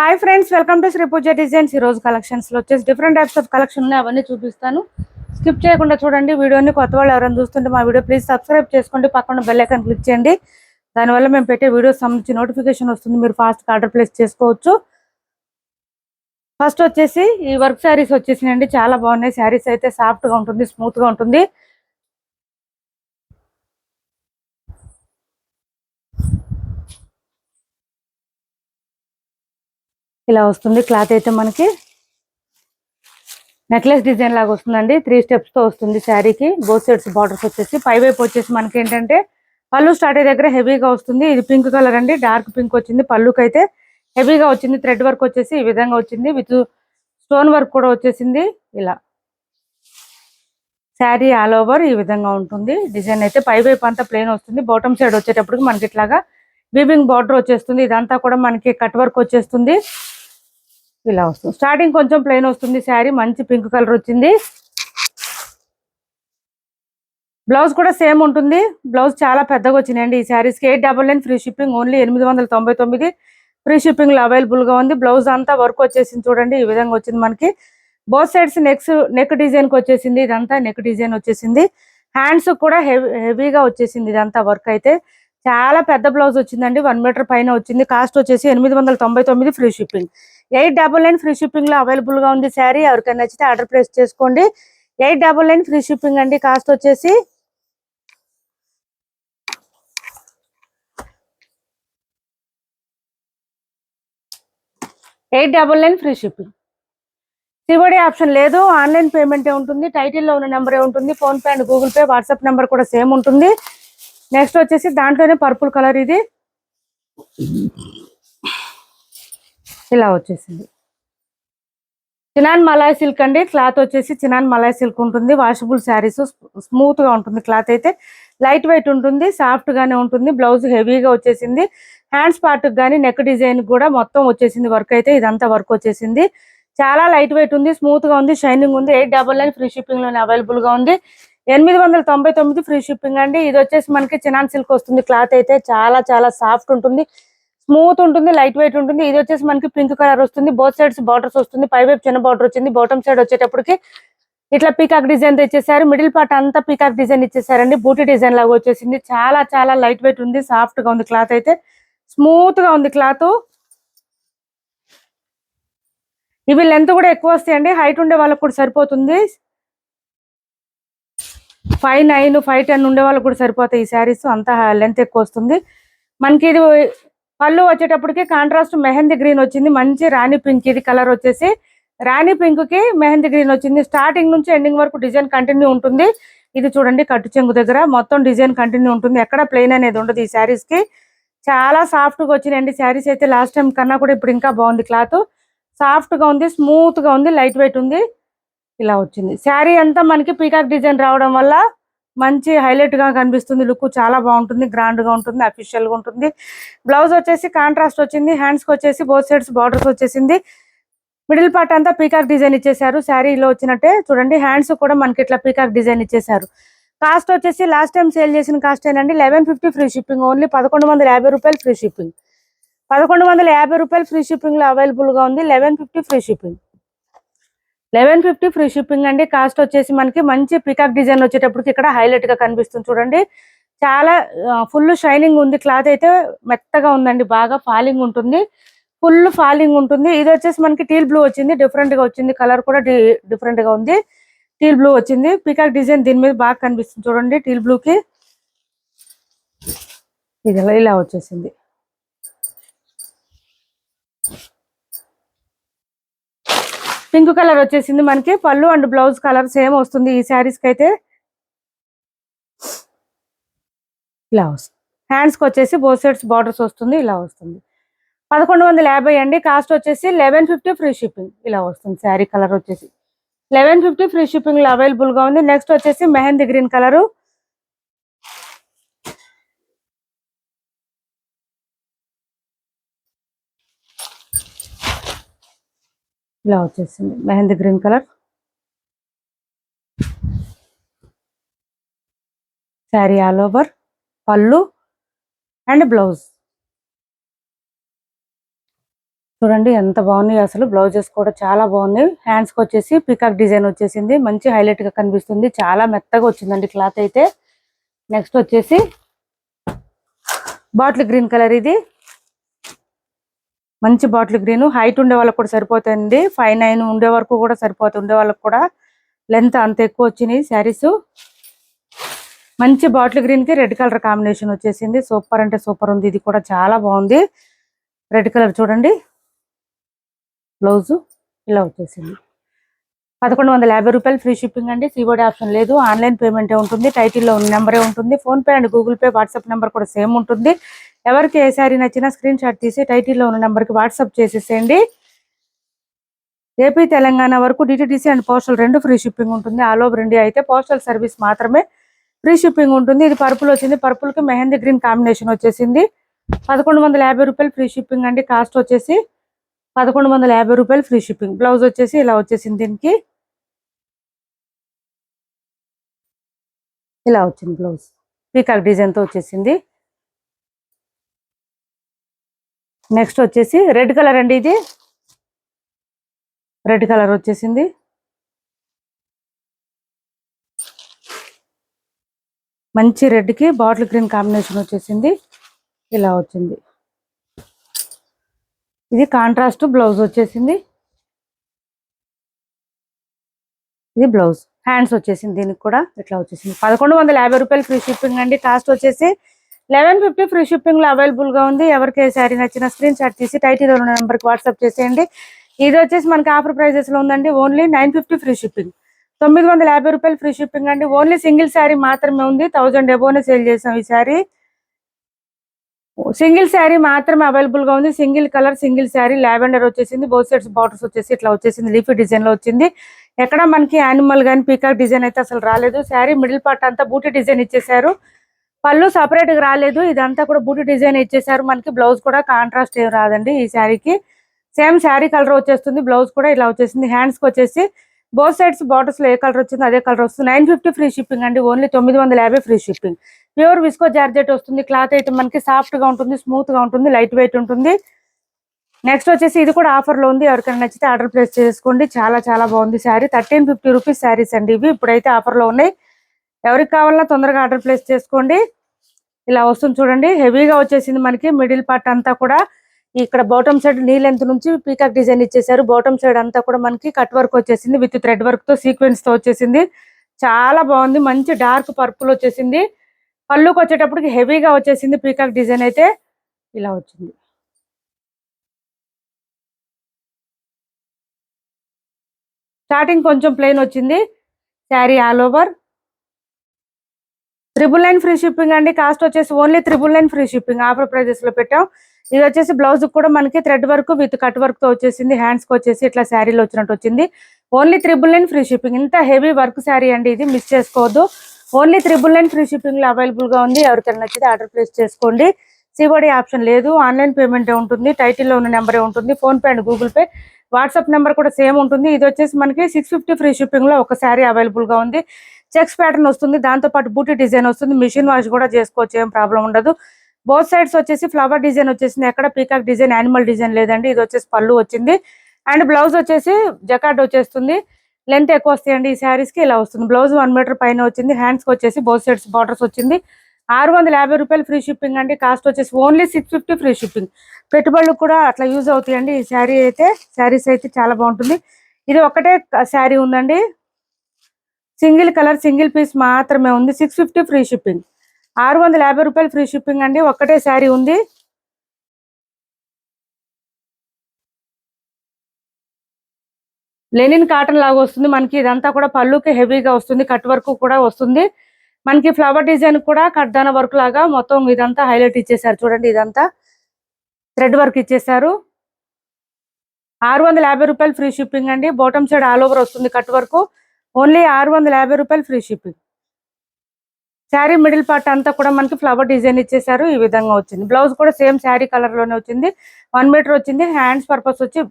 Hi friends welcome to Shri Pooja designs ఈ రోజు collections వచ్చేసి డిఫరెంట్ టైప్స్ ఆఫ్ కలెక్షన్ ఉన్నాయి. అవన్నీ చూపిస్తాను. స్కిప్ చేయకుండా చూడండి. వీడియోని కొత్త వాళ్ళు ఎవరైనా చూస్తుంటే మా వీడియో ప్లీజ్ సబ్స్క్రైబ్ చేసుకోండి. పక్కన బెల్ ఐకాన్ క్లిక్ చేయండి. దానివల్ల మేము పెట్టే వీడియోస్ సంబంధించి నోటిఫికేషన్ వస్తుంది. మీరు ఫాస్ట్ ఆర్డర్ ప్లేస్ చేసుకోవచ్చు. ఫస్ట్ వచ్చేసి ఈ వర్క్ శారీస్ వచ్చేసినాయండి. చాలా బాగున్నాయి. శారీస్ అయితే సాఫ్ట్గా ఉంటుంది స్మూత్గా ఉంటుంది. ఇలా వస్తుంది. క్లాత్ అయితే మనకి నెక్లెస్ డిజైన్ లాగా వస్తుందండి. త్రీ స్టెప్స్తో వస్తుంది శారీకి. బోత్ సైడ్స్ బార్డర్స్ వచ్చేసి. పై వైపు వచ్చేసి మనకి ఏంటంటే పళ్ళు స్టార్ట్ అయ్యే దగ్గర హెవీగా వస్తుంది. ఇది పింక్ కలర్ అండి. డార్క్ పింక్ వచ్చింది. పళ్ళుకి అయితే హెవీగా వచ్చింది. థ్రెడ్ వర్క్ వచ్చేసి ఈ విధంగా వచ్చింది. విత్ స్టోన్ వర్క్ కూడా వచ్చేసింది. ఇలా. శారీ ఆల్ ఓవర్ ఈ విధంగా ఉంటుంది. డిజైన్ అయితే పై వైపు అంతా ప్లెయిన్ వస్తుంది. బాటమ్ సైడ్ వచ్చేటప్పటికి మనకి ఇట్లాగా వీవింగ్ బార్డర్ వచ్చేస్తుంది. ఇదంతా కూడా మనకి కట్ వర్క్ వచ్చేస్తుంది. ఇలా వస్తుంది. స్టార్టింగ్ కొంచెం ప్లెయిన్ వస్తుంది. శారీ మంచి పింక్ కలర్ వచ్చింది. బ్లౌజ్ కూడా సేమ్ ఉంటుంది. బ్లౌజ్ చాలా పెద్దగా వచ్చినాయండి ఈ శారీస్కి eight double nine free shipping only ఎనిమిది వందల తొంభై తొమ్మిది. ఫ్రీ షిప్పింగ్లో అవైలబుల్గా ఉంది. బ్లౌజ్ అంతా వర్క్ వచ్చేసింది చూడండి. ఈ విధంగా వచ్చింది మనకి. బోత్ సైడ్స్ నెక్స్ నెక్ డిజైన్కి వచ్చేసింది. ఇదంతా నెక్ డిజైన్ వచ్చేసింది. హ్యాండ్స్ కూడా హెవీ హెవీగా వచ్చేసింది ఇదంతా వర్క్ అయితే. చాలా పెద్ద బ్లౌజ్ వచ్చిందండి. వన్ మీటర్ పైన వచ్చింది. కాస్ట్ వచ్చేసి ఎనిమిది వందల తొంభై తొమ్మిది free shipping eight double nine free షిప్పింగ్లో అవైలబుల్గా ఉంది శారీ. ఎవరికైనా నచ్చితే ఆర్డర్ ప్లేస్ చేసుకోండి. Eight double nine free shipping అండి. కాస్ట్ వచ్చేసి eight double nine free shipping. COD option లేదు. ఆన్లైన్ పేమెంటే ఉంటుంది. టైటిల్లో ఉన్న నెంబరే ఉంటుంది. PhonePe and Google Pay WhatsApp number కూడా సేమ్ ఉంటుంది. నెక్స్ట్ వచ్చేసి దాంట్లోనే పర్పుల్ కలర్ ఇది. ఇలా వచ్చేసింది. చినాన్ మలాయ్ సిల్క్ అండి. క్లాత్ వచ్చేసి చినాన్ మలాయ్ సిల్క్ ఉంటుంది. వాషబుల్ శారీస్ స్మూత్గా ఉంటుంది క్లాత్ అయితే. లైట్ వెయిట్ ఉంటుంది సాఫ్ట్ గానే ఉంటుంది. బ్లౌజ్ హెవీగా వచ్చేసింది. హ్యాండ్స్ పార్ట్కి కానీ నెక్ డిజైన్ కూడా మొత్తం వచ్చేసింది వర్క్ అయితే. ఇదంతా వర్క్ వచ్చేసింది. చాలా లైట్ వెయిట్ ఉంది స్మూత్గా ఉంది షైనింగ్ ఉంది. ఎయిట్ డబల్ నైన్ ఫ్రీ షిప్పింగ్లోనే లోనే అవైలబుల్గా ఉంది. ఎనిమిది వందల తొంభై తొమ్మిది ఫ్రీ షిప్పింగ్ అండి. ఇది వచ్చేసి మనకి చినాన్ సిల్క్ వస్తుంది క్లాత్ అయితే. చాలా చాలా సాఫ్ట్ ఉంటుంది. స్మూత్ ఉంటుంది లైట్ వెయిట్ ఉంటుంది. ఇది వచ్చేసి మనకి పింక్ కలర్ వస్తుంది. బోత్ సైడ్స్ బార్డర్స్ వస్తుంది. పై వైపు చిన్న బార్డర్ వచ్చింది. బాటమ్ సైడ్ వచ్చేటప్పటికి ఇట్లా పీకాక్ డిజైన్ తెచ్చేసారు మిడిల్ పార్ట్ అంతా పీకాక్ డిజైన్ ఇచ్చేసారండి బూటీ డిజైన్ లాగా వచ్చేసింది. చాలా చాలా లైట్ వెయిట్ ఉంది. సాఫ్ట్గా ఉంది క్లాత్ అయితే. స్మూత్గా ఉంది క్లాత్. ఇవి లెంత్ కూడా ఎక్కువ వస్తాయండి. హైట్ ఉండే వాళ్ళకి కూడా సరిపోతుంది. ఫైవ్ నైన్ ఫైవ్ టెన్ ఉండే వాళ్ళకి కూడా సరిపోతాయి ఈ శారీస్ అంత లెంత్ ఎక్కువ వస్తుంది. మనకి ఇది పళ్ళు వచ్చేటప్పటికి కాంట్రాస్ట్ మెహందీ గ్రీన్ వచ్చింది మంచి రాణి పింక్ ఇది కలర్ వచ్చేసి. రాణి పింక్కి మెహందీ గ్రీన్ వచ్చింది. స్టార్టింగ్ నుంచి ఎండింగ్ వరకు డిజైన్ కంటిన్యూ ఉంటుంది. ఇది చూడండి కట్టు చెంగు దగ్గర. మొత్తం డిజైన్ కంటిన్యూ ఉంటుంది. ఎక్కడ ప్లెయిన్ అనేది ఉండదు ఈ శారీస్కి. చాలా సాఫ్ట్గా వచ్చినాయండి శారీస్ అయితే. లాస్ట్ టైం కన్నా కూడా ఇప్పుడు ఇంకా బాగుంది క్లాత్ సాఫ్ట్గా ఉంది స్మూత్గా ఉంది లైట్ వెయిట్ ఉంది. ఇలా వచ్చింది. శారీ అంతా మనకి పీకాక్ డిజైన్ రావడం వల్ల మంచి హైలైట్గా కనిపిస్తుంది. లుక్ చాలా బాగుంటుంది. గ్రాండ్గా ఉంటుంది. అఫీషియల్గా ఉంటుంది. బ్లౌజ్ వచ్చేసి కాంట్రాస్ట్ వచ్చింది. హ్యాండ్స్కి వచ్చేసి బోత్ సైడ్స్ బార్డర్స్ వచ్చేసింది. మిడిల్ పార్ట్ అంతా పీకాక్ డిజైన్ ఇచ్చేసారు శారీలో వచ్చినట్టే చూడండి. హ్యాండ్స్ కూడా మనకి ఇట్లా పీకాక్ డిజైన్ ఇచ్చేసారు కాస్ట్ వచ్చేసి లాస్ట్ టైం సేల్ చేసిన కాస్ట్ ఏంటండి eleven fifty free shipping. Only పదకొండు వందల యాభై రూపాయలు ఫ్రీ షిప్పింగ్. పదకొండు వందల యాభై రూపాయలు ఫ్రీ షిప్పింగ్లో అవైలబుల్గా ఉంది. Eleven fifty free shipping. Eleven fifty free shipping అండి. కాస్ట్ వచ్చేసి మనకి మంచి పికాక్ డిజైన్ వచ్చేటప్పటికి ఇక్కడ హైలైట్గా కనిపిస్తుంది చూడండి. చాలా ఫుల్ షైనింగ్ ఉంది. క్లాత్ అయితే మెత్తగా ఉందండి. బాగా ఫాలింగ్ ఉంటుంది. ఫుల్ ఫాలింగ్ ఉంటుంది. ఇది వచ్చేసి మనకి టీల్ బ్లూ వచ్చింది. డిఫరెంట్గా వచ్చింది. కలర్ కూడా డిఫరెంట్గా ఉంది. టీల్ బ్లూ వచ్చింది. పికాక్ డిజైన్ దీని మీద బాగా కనిపిస్తుంది చూడండి టీల్ బ్లూ కి ఇది ఇలా- ఇలా వచ్చేసింది. పింక్ కలర్ వచ్చేసింది మనకి. పళ్ళు అండ్ బ్లౌజ్ కలర్ సేమ్ వస్తుంది ఈ శారీస్కి అయితే. ఇలా వస్తుంది. హ్యాండ్స్కి వచ్చేసి బోత్ సైడ్స్ బార్డర్స్ వస్తుంది ఇలా వస్తుంది. పదకొండు వందల యాభై అండి. కాస్ట్ వచ్చేసి లెవెన్ ఫిఫ్టీ ఫ్రీ షిప్పింగ్. ఇలా వస్తుంది శారీ కలర్ వచ్చేసి. లెవెన్ ఫిఫ్టీ ఫ్రీ షిప్పింగ్లో అవైలబుల్గా ఉంది. నెక్స్ట్ వచ్చేసి మెహందీ గ్రీన్ కలర్. ఇలా వచ్చేసింది mehndi green colour. Sari all over. Pallu and blouse. చూడండి ఎంత బాగున్నాయి అసలు. బ్లౌజెస్ కూడా చాలా బాగున్నాయి. హ్యాండ్స్కి వచ్చేసి పికాక్ డిజైన్ వచ్చేసింది. మంచి హైలైట్గా కనిపిస్తుంది. చాలా మెత్తగా వచ్చిందండి క్లాత్ అయితే. నెక్స్ట్ వచ్చేసి బాటిల్ గ్రీన్ కలర్ ఇది. మంచి బాటిల్ గ్రీన్. హైట్ ఉండే వాళ్ళకి కూడా సరిపోతుంది. ఫైవ్ నైన్ ఉండే వరకు కూడా సరిపోతుంది. ఉండే వాళ్ళకి కూడా లెంత్ అంత ఎక్కువ వచ్చినాయి శారీస్. మంచి బాటిల్ గ్రీన్కి రెడ్ కలర్ కాంబినేషన్ వచ్చేసింది. సూపర్ అంటే సూపర్ ఉంది. ఇది కూడా చాలా బాగుంది. రెడ్ కలర్ చూడండి. బ్లౌజు ఇలా వచ్చేసింది. పదకొండు వందల యాభై రూపాయలు ఫ్రీ షిప్పింగ్ అండి. సిఓడి ఆప్షన్ లేదు. ఆన్లైన్ పేమెంటే ఉంటుంది. టైటిల్లో ఉన్న నెంబరే ఉంటుంది. PhonePe and Google Pay WhatsApp number కూడా సేమ్ ఉంటుంది. ఎవరికి ఏ శారీ నచ్చినా స్క్రీన్ షాట్ తీసి టైటిల్లో ఉన్న నెంబర్కి వాట్సాప్ చేసేసేయండి. ఏపీ తెలంగాణ వరకు డిటిడిసి అండ్ పోస్టల్ రెండు ఫ్రీ షిప్పింగ్ ఉంటుంది. ఆల్ ఓవర్ ఇండియా అయితే పోస్టల్ సర్వీస్ మాత్రమే ఫ్రీ షిప్పింగ్ ఉంటుంది. ఇది పర్పుల్ వచ్చింది. పర్పుల్కి మెహందీ గ్రీన్ కాంబినేషన్ వచ్చేసింది. పదకొండు వందల యాభై రూపాయలు ఫ్రీ షిప్పింగ్ అండి. కాస్ట్ వచ్చేసి పదకొండు వందల యాభై రూపాయలు ఫ్రీ షిప్పింగ్. బ్లౌజ్ వచ్చేసి ఇలా వచ్చేసింది దీనికి. ఇలా వచ్చింది బ్లౌజ్. పీకాక్ డిజైన్తో వచ్చేసింది. నెక్స్ట్ వచ్చేసి రెడ్ కలర్ అండి ఇది. రెడ్ కలర్ వచ్చేసింది. మంచి రెడ్కి బాటిల్ గ్రీన్ కాంబినేషన్ వచ్చేసింది. ఇలా వచ్చింది. ఇది కాంట్రాస్ట్ బ్లౌజ్ వచ్చేసింది. ఇది బ్లౌజ్. హ్యాండ్స్ వచ్చేసింది దీనికి కూడా. ఇట్లా వచ్చేసింది. పదకొండు వందల యాభై రూపాయలు ఫ్రీ షిప్పింగ్ అండి. కాస్ట్ వచ్చేసి లెవెన్ ఫిఫ్టీ ఫ్రీ షిప్పింగ్లో అవైలబుల్గా ఉంది. ఎవరికి ఏ శారీ నచ్చిన స్క్రీన్ షాట్ తీసి టైటిల్ ఉన్న నెంబర్కి వాట్సాప్ చేసేయండి. ఇది వచ్చేసి మనకి ఆఫర్ ప్రైజెస్లో ఉందండి. Only nine fifty free shipping. తొమ్మిది వందల యాభై రూపాయలు ఫ్రీ షిప్పింగ్ అండి. ఓన్లీ సింగిల్ శారీ మాత్రమే ఉంది. థౌజండ్ ఎబోనే సేల్ చేసాం ఈ శారీ. సింగిల్ శారీ మాత్రమే అవైలబుల్గా ఉంది. Single colour single sari. Lavender వచ్చేసింది. బోత్ సైడ్స్ బార్డర్స్ వచ్చేసి ఇట్లా వచ్చేసింది. లీఫీ డిజైన్లో వచ్చింది. ఎక్కడ మనకి యానిమల్ గాని పీకాక్ డిజైన్ అయితే అసలు రాలేదు. శారీ మిడిల్ పార్ట్ అంతా బూటీ డిజైన్ ఇచ్చేసారు పళ్ళు సపరేట్గా రాలేదు. ఇదంతా కూడా బూటీ డిజైన్ ఇచ్చేసారు మనకి బ్లౌజ్ కూడా కాంట్రాస్ట్ ఏం రాదండి ఈ శారీకి. సేమ్ శారీ కలర్ వచ్చేస్తుంది. బ్లౌజ్ కూడా ఇలా వచ్చేసింది. హ్యాండ్స్కి వచ్చేసి బోత్ సైడ్స్ బార్డర్స్లో ఏ కలర్ వచ్చిందో అదే కలర్ వస్తుంది. నైన్ ఫిఫ్టీ ఫ్రీ షిప్పింగ్ అండి. ఓన్లీ తొమ్మిది వందల యాభై free shipping pure viscose georgette వస్తుంది. క్లాత్ అయితే మనకి సాఫ్ట్గా ఉంటుంది స్మూత్గా ఉంటుంది లైట్ వెయిట్ ఉంటుంది. నెక్స్ట్ వచ్చేసి ఇది కూడా ఆఫర్లో ఉంది. ఎవరికైనా నచ్చితే ఆర్డర్ ప్లేస్ చేసుకోండి. చాలా చాలా బాగుంది sari. Thirteen fifty rupees saris అండి ఇవి. ఇప్పుడైతే ఆఫర్లో ఉన్నాయి. ఎవరికి కావాలన్నా తొందరగా ఆర్డర్ ప్లేస్ చేసుకోండి. ఇలా వస్తుంది చూడండి. హెవీగా వచ్చేసింది మనకి మిడిల్ పార్ట్ అంతా కూడా. ఇక్కడ బాటమ్ సైడ్ నీ లెంత్ నుంచి పీకాక్ డిజైన్ ఇచ్చేసారు బాటమ్ సైడ్ అంతా కూడా మనకి కట్ వర్క్ వచ్చేసింది. విత్ థ్రెడ్ వర్క్తో సీక్వెన్స్తో వచ్చేసింది. చాలా బాగుంది. మంచి డార్క్ పర్పుల్ వచ్చేసింది. పళ్ళుకి వచ్చేటప్పటికి హెవీగా వచ్చేసింది పీకాక్ డిజైన్ అయితే. ఇలా వచ్చింది. స్టార్టింగ్ కొంచెం ప్లెయిన్ వచ్చింది. Sari all over. Triple nine free shipping అండి. కాస్ట్ వచ్చేసి only triple nine free shipping offer ప్రైజెస్లో పెట్టాం. ఇది వచ్చేసి బ్లౌజ్ కూడా మనకి థ్రెడ్ వర్క్ విత్ కట్ వర్క్తో వచ్చేసింది. హ్యాండ్స్కి వచ్చేసి ఇట్లా శారీలో వచ్చినట్టు వచ్చింది. Only triple nine free shipping ఇంత హెవీ వర్క్ శారీ అండి ఇది. మిస్ చేసుకోవద్దు. ఓన్లీ త్రిబుల్ నైన్ ఫ్రీ షిప్పింగ్లో అవైలబుల్గా ఉంది. ఎవరికైనా నచ్చితే ఆర్డర్ ప్లేస్ చేసుకోండి. సిబడి ఆప్షన్ లేదు. ఆన్లైన్ పేమెంట్ ఉంటుంది. టైటిల్లో ఉన్న నెంబరే ఉంటుంది. PhonePe and Google Pay WhatsApp number కూడా సేమ్ ఉంటుంది. ఇది వచ్చేసి మనకి సిక్స్ ఫిఫ్టీ ఫ్రీ షిప్పింగ్లో ఒక శారీ అవైలబుల్గా ఉంది. చెక్స్ ప్యాటర్న్ వస్తుంది దాంతో పాటు బూటీ డిజైన్ వస్తుంది మిషన్ వాష్ కూడా చేసుకోవచ్చు ఏం ప్రాబ్లం ఉండదు. బోత్ సైడ్స్ వచ్చేసి ఫ్లవర్ డిజైన్ వచ్చేసింది ఎక్కడ పీకాక్ డిజైన్ యానిమల్ డిజైన్ లేదండి ఇది వచ్చేసి పళ్ళు వచ్చింది. అండ్ బ్లౌజ్ వచ్చేసి జకాట్ వచ్చేస్తుంది లెంత్ ఎక్కువ వస్తాయండి ఈ శారీస్కి ఇలా వస్తుంది. బ్లౌజ్ వన్ మీటర్ పైన వచ్చింది హ్యాండ్స్కి వచ్చేసి బోత్ సైడ్స్ బార్డర్స్ వచ్చింది. ఆరు వందల యాభై రూపాయలు ఫ్రీ షిప్పింగ్ అండి కాస్ట్ వచ్చేసి only six fifty free shipping. పెట్టుబడులు కూడా అట్లా యూజ్ అవుతాయండి ఈ శారీ అయితే శారీస్ అయితే చాలా బాగుంటుంది. ఇది ఒకటే శారీ ఉందండి సింగిల్ కలర్ సింగిల్ పీస్ మాత్రమే ఉంది. Six fifty free shipping. ఆరు వందల యాభై రూపాయలు ఫ్రీ షిప్పింగ్ అండి. ఒక్కటే శారీ ఉంది. లెనిన్ కాటన్ లాగా వస్తుంది. మనకి ఇదంతా కూడా పళ్ళుకి హెవీగా వస్తుంది. కట్ వర్క్ కూడా వస్తుంది. మనకి ఫ్లవర్ డిజైన్ కూడా కడ్దాన వర్క్ లాగా మొత్తం ఇదంతా హైలైట్ ఇచ్చేసారు చూడండి ఇదంతా. థ్రెడ్ వర్క్ ఇచ్చేసారు ఆరు వందల యాభై రూపాయలు ఫ్రీ షిప్పింగ్ అండి. బాటమ్ సైడ్ ఆల్ ఓవర్ వస్తుంది కట్ వర్క్. ఓన్లీ ఆరు వందల యాభై రూపాయలు free shipping. Sari middle part అంతా కూడా మనకి ఫ్లవర్ డిజైన్ ఇచ్చేసారు ఈ విధంగా వచ్చింది. బ్లౌజ్ కూడా సేమ్ శారీ కలర్లోనే వచ్చింది. వన్ మీటర్ వచ్చింది హ్యాండ్స్ పర్పస్ వచ్చి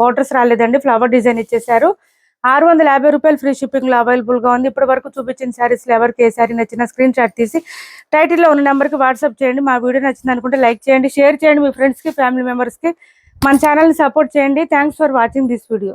బోర్డర్స్ రాలేదండి ఫ్లవర్ డిజైన్ ఇచ్చేసారు. ఆరు వందల యాభై రూపాయలు ఫ్రీ షిప్పింగ్లో ఉంది. ఇప్పటి వరకు చూపించిన శారీస్లో ఎవరికి ఏ శారీ నచ్చిన స్క్రీన్ షాట్ తీసి టైటిల్లో ఉన్న నెంబర్కి వాట్సాప్ చేయండి. మా వీడియో నచ్చింది అనుకుంటే లైక్ చేయండి షేర్ చేయండి మీ ఫ్రెండ్స్కి ఫ్యామిలీ మెంబర్స్కి. మన ఛానల్ని సపోర్ట్ చేయండి. Thanks for watching this video.